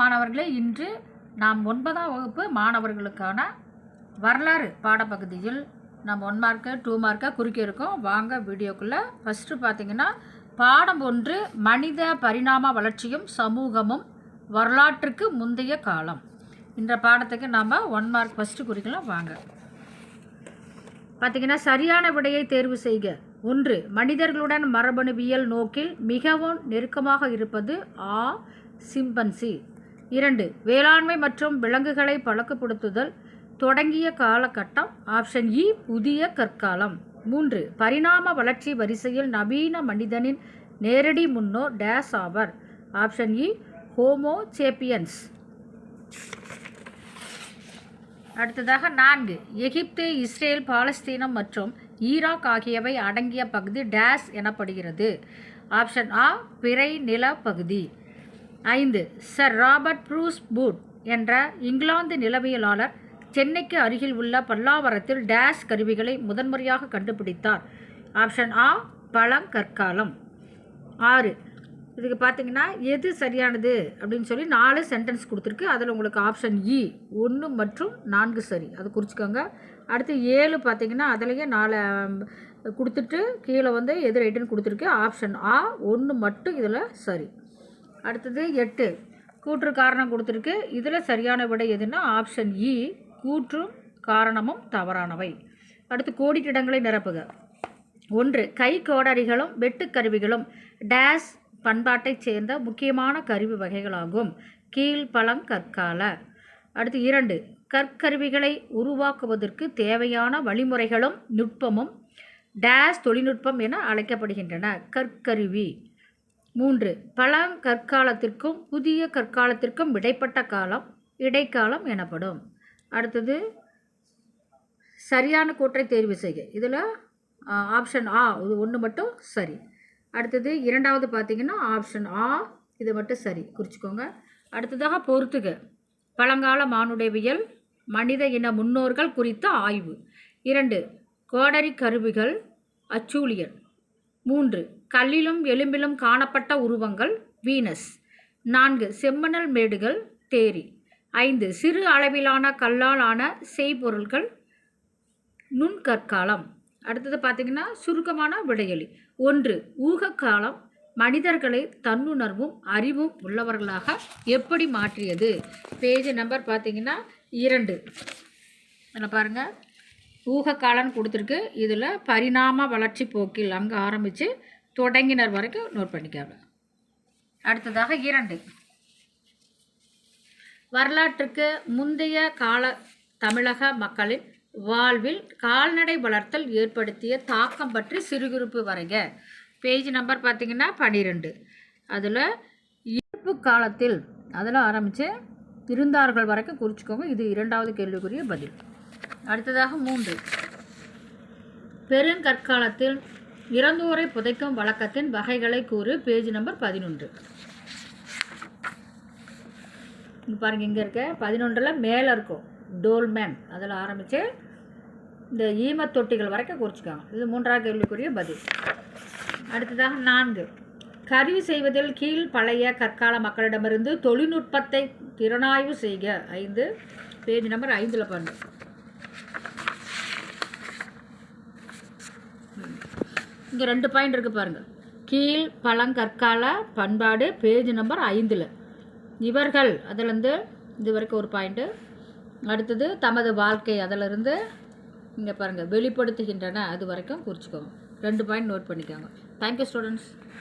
மாணவர்களே. இன்று நாம் ஒன்பதாம் வகுப்பு மாணவர்களுக்கான வரலாறு பாடப்பகுதியில் நம்ம ஒன் மார்க்கு டூ மார்க்கை குறிக்க இருக்கோம். வாங்க வீடியோக்குள்ளே. ஃபஸ்ட்டு பார்த்தீங்கன்னா பாடம் ஒன்று மனித பரிணாம வளர்ச்சியும் சமூகமும் வரலாற்றுக்கு முந்தைய காலம். இந்த பாடத்துக்கு நாம் ஒன் மார்க் ஃபஸ்ட்டு குறிக்கலாம் வாங்க. பார்த்தீங்கன்னா சரியான விடையை தேர்வு செய்க. ஒன்று மனிதர்களுடன் மரபணுவியல் நோக்கில் மிகவும் நெருக்கமாக இருப்பது ஆ சிம்பன்சி. இரண்டு வேளாண்மை மற்றும் விலங்குகளை பழக்கப்படுத்துதல் தொடங்கிய காலகட்டம். ஆப்ஷன் இ புதிய கற்காலம். மூன்று பரிணாம வளர்ச்சி வரிசையில் நவீன மனிதனின் நேரடி முன்னோர் டேஸ் ஆவர். Option E Homo sapiens. அடுத்ததாக நான்கு எகிப்து இஸ்ரேல் பாலஸ்தீனம் மற்றும் ஈராக் ஆகியவை அடங்கிய பகுதி டேஸ் எனப்படுகிறது. ஆப்ஷன் ஆ பிறை நில பகுதி ஐந்து சர் ராபர்ட் ப்ரூஸ் பூட் என்ற இங்கிலாந்து நிலவியலாளர் சென்னைக்கு அருகில் உள்ள பல்லாவரத்தில் டேஷ் கருவிகளை முதன்முறையாக கண்டுபிடித்தார். ஆப்ஷன் ஆ பழங்கற்காலம் ஆறு இதுக்கு பார்த்தீங்கன்னா எது சரியானது அப்படின்னு சொல்லி நாலு சென்டென்ஸ் கொடுத்துருக்கு. அதில் உங்களுக்கு ஆப்ஷன் இ ஒன்று மற்றும் நான்கு சரி. அது குறிச்சிக்கோங்க. அடுத்து ஏழு பார்த்தீங்கன்னா அதுலேயே நாலு கொடுத்துட்டு கீழே வந்து எது ரைட்டுன்னு கொடுத்துருக்கு? ஆப்ஷன் ஆ ஒன்று மட்டும் இதில் சரி. அடுத்தது எட்டு. கூற்று காரணம் கொடுத்துருக்கு. இதில் சரியான விடை எதுன்னா ஆப்ஷன் இ கூற்றும் காரணமும் தவறானவை. அடுத்து கோடிக்கிடங்களை நிரப்புக. ஒன்று கை கோடரிகளும் வெட்டுக்கருவிகளும் டேஸ் பண்பாட்டைச் சேர்ந்த முக்கியமான கருவி வகைகளாகும். கீழ் பழங்கற்கால அடுத்து இரண்டு கற்கருவிகளை உருவாக்குவதற்கு தேவையான வழிமுறைகளும் நுட்பமும் டேஸ் தொழில்நுட்பம் என அழைக்கப்படுகின்றன. கற்கருவி. மூன்று பழங்கற்காலத்திற்கும் புதிய கற்காலத்திற்கும் இடைப்பட்ட காலம் இடைக்காலம் எனப்படும். அடுத்தது சரியான கூற்றை தேர்வு செய்க. இதில் ஆப்ஷன் ஆ இது ஒன்று மட்டும் சரி. அடுத்தது இரண்டாவது பார்த்தீங்கன்னா ஆப்ஷன் ஆ இது மட்டும் சரி. குறிச்சிக்கோங்க. அடுத்ததாக பொறுத்துக. பழங்கால மானுடவியல் மனித இன முன்னோர்கள் குறித்த ஆய்வு. இரண்டு கோடரி கருவிகள் அச்சூழியன். மூன்று. கல்லிலும் எலும்பிலும் காணப்பட்ட உருவங்கள் வீனஸ். நான்கு. செம்மணல் மேடுகள் தேரி. ஐந்து. சிறு அளவிலான கல்லால் ஆன செய்பொருள்கள் நுண்கற்காலம். அடுத்தது பார்த்தீங்கன்னா சுருக்கமான விடையொலி ஒன்று. ஊகக்காலம். மனிதர்களை தன்னுணர்வும் அறிவும் உள்ளவர்களாக எப்படி மாற்றியது? பேஜ் நம்பர் பார்த்தீங்கன்னா இரண்டு. என்ன பாருங்கள் ஊகக்காலன்னு கொடுத்துருக்கு. இதில் பரிணாம வளர்ச்சி போக்கில் அங்கே ஆரம்பித்து தொடங்கினர் வரைக்கும் நோட் பண்ணிக்காங்க அடுத்ததாக இரண்டு. வரலாற்றுக்கு முந்தைய கால தமிழக மக்களின் வாழ்வில் கால்நடை வளர்த்தல் ஏற்படுத்திய தாக்கம் பற்றி சிறுகுறிப்பு வரைங்க பேஜ் நம்பர் பார்த்திங்கன்னா பன்னிரெண்டு அதில் இருப்பு காலத்தில் அதில் ஆரம்பித்து இருந்தார்கள் வரைக்கும் குறிச்சிக்கோங்க. இது இரண்டாவது கேள்விக்குரிய பதில். அடுத்ததாக மூன்று. பெருங்கற்காலத்தில் இறந்தோரை புதைக்கும் வழக்கத்தின் வகைகளை கூறு. பேஜ் நம்பர் பதினொன்று. இங்க பாருங்க இங்கே இருக்க. பதினொன்றில் மேலே இருக்கும். டோல்மேன் அதில் ஆரம்பித்து இந்த ஈமத் தொட்டிகள் வரைக்கும் குறிச்சிக்காங்க. இது மூன்றாவது கேள்விக்குரிய பதில். அடுத்ததாக நான்கு. கருவி செய்வதில் கீழ் பழைய கற்கால மக்களிடமிருந்து தொழில்நுட்பத்தை திறனாய்வு செய்க. ஐந்து. பேஜ் நம்பர் ஐந்தில் பண்ணு இங்கே ரெண்டு பாயிண்ட் இருக்குது பாருங்கள் கீழ் பழங்கற்கால பண்பாடு பேஜ் நம்பர் ஐந்தில். இவர்கள் அதிலேருந்து இது வரைக்கும் ஒரு பாயிண்ட்டு அடுத்தது தமது வாழ்க்கை அதிலிருந்து இங்கே பாருங்கள் வெளிப்படுத்துகின்றன. அது வரைக்கும் குறிச்சிக்கோங்க. ரெண்டு பாயிண்ட் நோட் பண்ணிக்கோங்க. Thank you students